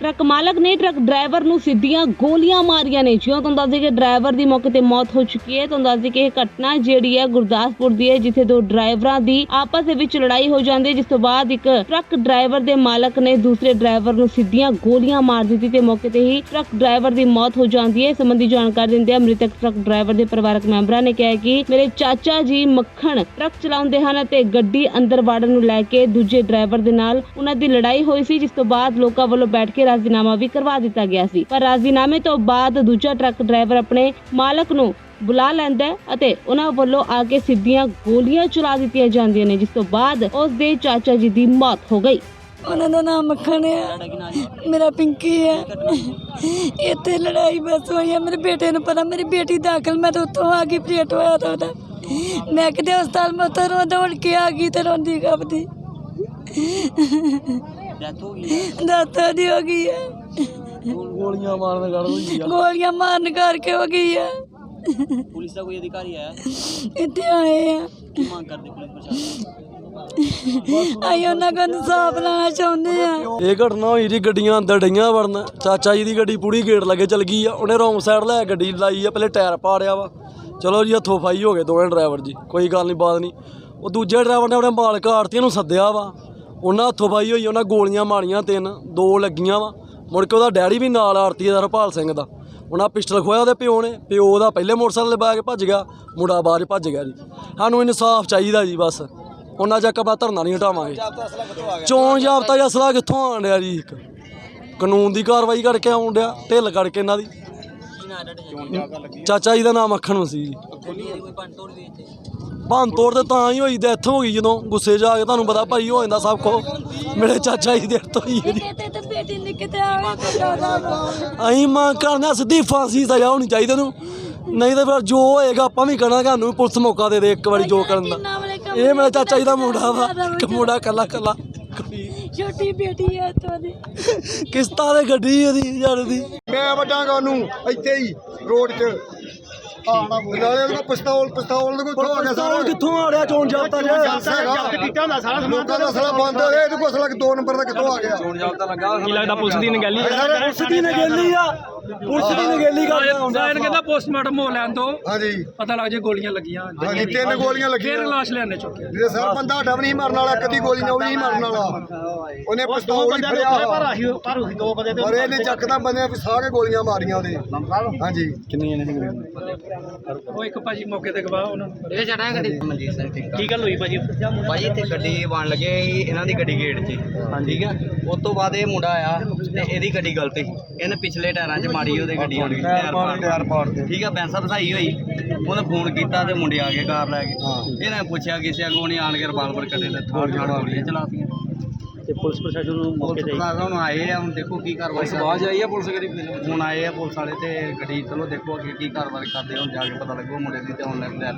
Truck ਮਾਲਕ ਨੇ truck driver ਨੂੰ ਸਿੱਧੀਆਂ ਗੋਲੀਆਂ ਮਾਰੀਆਂ ਨੇ। ਜਿਉਂ ਤੁਹਾਨੂੰ ਦੱਸ ਦਈਏ ਕਿ ਡਰਾਈਵਰ ਦੀ ਮੌਕੇ ਤੇ ਮੌਤ ਹੋ ਚੁੱਕੀ ਹੈ, ਤੁਹਾਨੂੰ ਦੱਸ ਦਈਏ ਕਿ ਇਹ ਘਟਨਾ ਜਿਹੜੀ ਹੈ ਗੁਰਦਾਸਪੁਰ ਦੀ ਹੈ, ਜਿੱਥੇ ਦੋ ਡਰਾਈਵਰਾਂ ਦੀ ਆਪਸ ਦੇ ਵਿੱਚ ਲੜਾਈ ਹੋ ਜਾਂਦੀ ਹੈ। ਜਿਸ ਤੋਂ ਬਾਅਦ ਇੱਕ ਟਰੱਕ ਡਰਾਈਵਰ ਦੇ ਮਾਲਕ ਨੇ ਦੂਸਰੇ ਡਰਾਈਵਰ ਨੂੰ ਸਿੱਧੀਆਂ ਗੋਲੀਆਂ ਮਾਰ ਦਿੱਤੀ ਤੇ ਮੌਕੇ ਤੇ ਹੀ ਟਰੱਕ ਡਰਾਈਵਰ ਦੀ ਮੌਤ ਹੋ ਜਾਂਦੀ ਹੈ। ਇਸ ਸੰਬੰਧੀ ਜਾਣਕਾਰੀ ਦਿੰਦਿਆਂ ਮ੍ਰਿਤਕ ਟਰੱਕ ਡਰਾਈਵਰ ਦੇ ਪਰਿਵਾਰਕ ਮੈਂਬਰਾਂ ਨੇ ਕਿਹਾ ਕਿ ਮੇਰੇ ਚਾਚਾ ਜੀ ਮੱਖਣ ਟਰੱਕ ਚਲਾਉਂਦੇ ਹਨ ਅਤੇ ਗੱਡੀ ਅੰਦਰ ਵਾੜਨ ਨੂੰ ਲੈ ਕੇ ਦੂਜੇ ਡਰਾਈਵਰ ਦੇ ਨਾਲ ਉਹਨਾਂ ਦੀ ਲੜਾਈ ਹੋਈ ਸੀ, ਜਿਸ ਤੋਂ ਬਾਅਦ ਲੋਕਾਂ ਵੱਲੋਂ ਬੈਠ ਕੇ ਰਾਜ਼ੀਨਾਮਾ ਵੀ ਕਰਵਾ ਦਿੱਤਾ ਗਿਆ ਸੀ। ਪਰ ਰਾਜ਼ੀਨਾਮੇ ਤੋਂ ਬਾਅਦ ਦੂਜਾ ਟਰੱਕ ਡਰਾਈਵਰ ਆਪਣੇ ਮਾਲਕ ਨੂੰ ਬੁਲਾ ਲੈਂਦਾ ਅਤੇ ਉਹਨਾਂ ਵੱਲੋਂ ਆ ਕੇ ਸਿੱਧੀਆਂ ਗੋਲੀਆਂ ਚਲਾ ਦਿੱਤੀਆਂ ਜਾਂਦੀਆਂ ਨੇ, ਜਿਸ ਤੋਂ ਬਾਅਦ ਉਸ ਦੇ ਚਾਚਾ ਜੀ ਦੀ ਮੌਤ ਹੋ ਗਈ। ਉਹਨਾਂ ਦਾ ਨਾਮ ਮੱਖਣ ਹੈ। ਮੇਰਾ ਪਿੰਕੀ ਹੈ। ਇੱਥੇ ਲੜਾਈ ਬਸ ਹੋਈ ਹੈ। ਮੇਰੇ ਬੇਟੇ ਨੂੰ ਪਤਾ, ਮੇਰੀ ਬੇਟੀ ਦਾਖਲ, ਮੈਂ ਤਾਂ ਉੱਥੋਂ ਆ ਗਈ ਪਲੇਟ ਹੋਇਆ ਤਾਂ ਉਹਦਾ। ਮੈਂ ਕਿਤੇ ਹਸਪਤਾਲ ਮੈਂ ਉੱਥੋਂ ਰੋ ਦੌੜ ਕੇ ਆ ਗਈ ਤੇ ਰੋਂਦੀ ਕੱਪਦੀ ਡੈਥ ਹੋ ਗਈ ਦੀ ਹੋ ਗਈ ਹੈ। ਗੋਲੀਆਂ ਮਾਰਨ ਕਰ ਹੋਈ ਗੋਲੀਆਂ ਮਾਰਨ ਕਰਕੇ ਹੋ ਗਈ ਹੈ। ਪੁਲਿਸ ਦਾ ਕੋਈ ਅਧਿਕਾਰੀ ਆਇਆ? ਇੱਥੇ ਆਏ ਆ। ਕੀ ਮੰਗ ਕਰਦੇ ਪੁਲਿਸ ਪ੍ਰਸ਼ਾਸਨ ਅਸੀਂ ਉਹਨਾਂ ਕੋਲ ਇਨਸਾਫ ਲੈਣਾ ਚਾਹੁੰਦੇ ਆ। ਇਹ ਘਟਨਾ ਹੋਈ ਜੀ ਗੱਡੀਆਂ ਅੰਦਰ ਡਈਆਂ ਵੜਨ। ਚਾਚਾ ਜੀ ਦੀ ਗੱਡੀ ਪੂਰੀ ਗੇਟ ਲੱਗੇ ਚਲ ਗਈ ਆ। ਉਹਨੇ ਰੋਂਗ ਸਾਈਡ ਲੈ ਗੱਡੀ ਲਾਈ ਆ। ਪਹਿਲੇ ਟਾਇਰ ਪਾੜਿਆ ਵਾ। ਚਲੋ ਜੀ ਹੱਥੋਂ ਫਾਈ ਹੋ ਗਏ ਦੋਵੇਂ ਡਰਾਈਵਰ ਜੀ। ਕੋਈ ਗੱਲ ਨਹੀਂ ਬਾਤ ਨਹੀਂ ਉਹ ਦੂਜੇ ਡਰਾਈਵਰ ਨੇ ਆਪਣੇ ਮਾਲਕ ਆੜਤੀਆਂ ਨੂੰ ਸੱਦਿਆ ਵਾ। ਉਹਨਾਂ ਹੱਥੋਂ ਫਾਈ ਹੋਈ, ਉਹਨਾਂ ਗੋਲੀਆਂ ਮਾਰੀਆਂ ਤਿੰਨ, ਦੋ ਲੱਗੀਆਂ ਵਾ। ਮੁੜ ਕੇ ਉਹਦਾ ਡੈਡੀ ਵੀ ਨਾਲ ਆਰਤੀ ਦਾ, ਹਰਪਾਲ ਸਿੰਘ ਦਾ। ਉਹਨਾਂ ਪਿਸਟਲ ਖੋਇਆ ਉਹਦੇ ਪਿਓ ਨੇ, ਪਿਓ ਉਹਦਾ ਪਹਿਲੇ ਮੋਟਰਸਾਈਕਲ 'ਤੇ ਕੇ ਭੱਜ ਗਿਆ, ਮੁੰਡਾ ਬਾਹਰ ਭੱਜ ਗਿਆ ਜੀ। ਸਾਨੂੰ ਇਨਸਾਫ ਚਾਹੀਦਾ ਜੀ ਬਸ। ਉਹਨਾਂ ਚੱਕ ਆਪਾਂ ਧਰਨਾ ਨਹੀਂ ਹਟਾਵਾਂਗੇ। ਚੋਣ ਜਾਬਤਾ ਜਾਂ ਅਸਲਾ ਕਿੱਥੋਂ ਆਣ ਡਿਆ ਜੀ ਇੱਕ? ਕਾਨੂੰਨ ਦੀ ਕਾਰਵਾਈ ਕਰਕੇ ਆਉਣ ਡਿਆ, ਢਿੱਲ ਕਰਕੇ ਇਹਨਾਂ ਦੀ। ਨਾਂ ਚਾਚਾ ਜੀ ਦਾ ਨਾਮ ਅੱਖਣ ਸੀ। ਜੀ ਕੋਈ ਭੰਨ ਤੋੜ ਵੀ ਇੱਥੇ ਭੰਨ ਤੋੜ ਤੇ ਤਾਂ ਹੀ ਹੋਈ ਡੈਥ ਹੋ ਗਈ ਜਦੋਂ ਗੁੱਸੇ ਆ ਕੇ ਤੁਹਾਨੂੰ ਪਤਾ ਭਾਈ ਹੋ ਜਾਂਦਾ ਸਭ ਕੋ। ਮੇਰੇ ਚਾਚਾ ਜੀ ਦੀ ਹੋਈ ਹੈ ਜੀ ਤੇ ਤੇ ਨੇ ਤਾਂ ਅਸੀਂ ਮੰਗ ਕਰਦੇ ਹਾਂ ਸਿੱਧੀ ਫਾਂਸੀ ਸਜ਼ਾ ਹੋਣੀ ਚਾਹੀਦੀ ਉਹਨੂੰ। ਨਹੀਂ ਤਾਂ ਫਿਰ ਜੋ ਹੋਏਗਾ ਆਪਾਂ ਵੀ ਕਰਾਂਗੇ ਸਾਨੂੰ ਪੁਲਿਸ ਮੌਕਾ ਦੇ ਦੇ ਇੱਕ ਵਾਰੀ ਜੋ ਕਰਨ ਦਾ। ਇਹ ਮੇਰਾ ਚਾਚਾ ਜੀ ਦਾ ਮੁੰਡਾ ਵਾ ਇੱਕ ਮੁੰਡਾ ਕੱਲਾ ਕੱਲਾ ਛੋਟੀ ਬੇਟੀ ਹੈ ਤੁਹਾਡੀ ਕਿਸ਼ਤਾਂ ਦੇ ਗੱਡੀ ਉਹਦੀ ਯਾਰ ਦੀ ਮੈਂ ਵੱਡਾਂਗਾ ਉਹਨੂੰ ਇੱਥੇ ਹੀ ਰੋਡ 'ਚ। ਨਾਲੇ ਉਹਦੇ ਪਿਸਤੌਲ ਪਿਸਤੌਲ ਦੇ ਕੋਲ ਹੋ ਗਿਆ ਸਾਰਾ। ਕਿੱਥੋਂ ਆ ਰਿਹਾ? ਚੋਣ ਜਾਬਤਾ ਜੇ ਲੋਕਾਂ ਦਾ ਸਾਲਾ ਬੰਦ ਹੋਇਆ। ਇਹਦੇ ਕੋਲ ਅਸਲਾ ਦੋ ਨੰਬਰ ਦਾ ਕਿੱਥੋਂ ਆ ਗਿਆ? ਕੀ ਲੱਗਦਾ ਪੁਲਿਸ ਦੀ ਨਗੈਲੀ ਪੁਲਿਸ ਦੀ ਨਗੇਲੀ ਆ। ਪੁਲਿਸ ਦੀ ਨਗੇਲੀ ਕਰਦਾ ਹੁੰਦਾ ਸਾਇਨ ਕਹਿੰਦਾ ਪੋਸਟਮਾਰਟਮ ਹੋ ਲੈਣ ਤੋਂ ਹਾਂਜੀ। ਪਤਾ ਲੱਗ ਜੇ ਗੋਲੀਆਂ ਲੱਗੀਆਂ ਹਾਂਜੀ ਤਿੰਨ ਗੋਲੀਆਂ ਫੇਰ ਲੱਗੀਆਂ। ਲਾਸ਼ ਲੈਣੇ ਚੁੱਕੇ ਜੇ ਸਰ ਬੰਦਾ ਸਾਡਾ ਵੀ ਨਹੀਂ ਮਰਨ ਵਾਲਾ ਕਦੀ ਗੋਲੀ ਨਾਲ ਵੀ ਨਹੀਂ ਮਰਨ ਵਾਲਾ। ਉਹਨੇ ਪਿਸਤੌਲ ਹੀ ਫੜਿਆ ਵਾ। ਪਰ ਇਹਨੇ ਚੱਕਦਾ ਬੰਦੇ ਸਾਰੇ ਗੋਲੀਆਂ ਮਾਰੀਆਂ ਉਹਦੇ। ਹਾਂਜੀ। ਉਹ ਇੱਕ ਭਾਜੀ ਮੌਕੇ ਤੇ ਗਵਾਹ ਉਹਨਾਂ ਨੂੰ। ਇਹ ਛੱਡਾਂ ਗੱਡੀ ਮਨਜੀਤ ਸਿੰਘ ਠੀਕ ਕੀ ਗੱਲ ਹੋਈ ਭਾਜੀ? ਭਾਈ ਇੱਥੇ ਗੱਡੀ ਬਣ ਲੱਗੇ ਇਹਨਾਂ ਦੀ ਗੱਡੀ ਗੇਟ 'ਚ। ਠੀਕ ਆ? ਉਸ ਤੋਂ ਬਾਅਦ ਇਹ ਮੁੰਡਾ ਆਇਆ ਤੇ ਇਹਦੀ ਗੱਡੀ ਗਲਤ ਸੀ। ਇਹਨੇ ਪਿਛਲੇ ਟਾਇਰਾਂ 'ਚ ਮਾਰੀ ਉਹਦੇ ਗੱਡੀ ਹੁਣ। ਟਾਇਰ ਪਾੜ ਤੇ। ਠੀਕ ਆ? ਬੈਂਸਾ ਫਸਾਈ ਹੋਈ। ਉਹਨੇ ਫੋਨ ਕੀਤਾ ਤੇ ਮੁੰਡੇ ਆ ਕੇ ਕਾਰ ਲੈ ਗਏ ਇਹਨੇ ਪੁੱਛਿਆ ਕਿਸੇ ਅੱਗੋਂ ਨਹੀਂ ਆਣ ਕੇ ਰਿਵਾਲਵਰ ਕੱਢੇ ਤੇ ਥੋੜ ਛਾੜ ਗੋਲੀਆਂ ਚਲਾਤੀਆਂ। ਤੇ ਪੁਲਿਸ ਪ੍ਰਸ਼ਾਸਨ ਨੂੰ ਪੁਲਿਸ ਪ੍ਰਸ਼ਾਸਨ ਹੁਣ ਆਏ ਆ ਹੁਣ ਦੇਖੋ ਕੀ ਕਾਰਵਾਈ ਆਵਾਜ਼ ਆਈ ਆ ਪੁਲਿਸ ਕਰੀ ਹੁਣ ਆਏ ਆ ਪੁਲਿਸ ਵਾਲੇ ਤੇ ਗੱਡੀ ਚਲੋ ਦੇਖੋ ਅੱਗੇ ਕੀ ਕਾਰਵਾਈ ਕਰਦੇ ਹੁਣ ਜਾ ਕੇ ਪਤਾ ਲੱਗੋ ਮੁੰਡੇ ਦੀ ਤੇ ਹੁਣ ਲੈ ਲੈ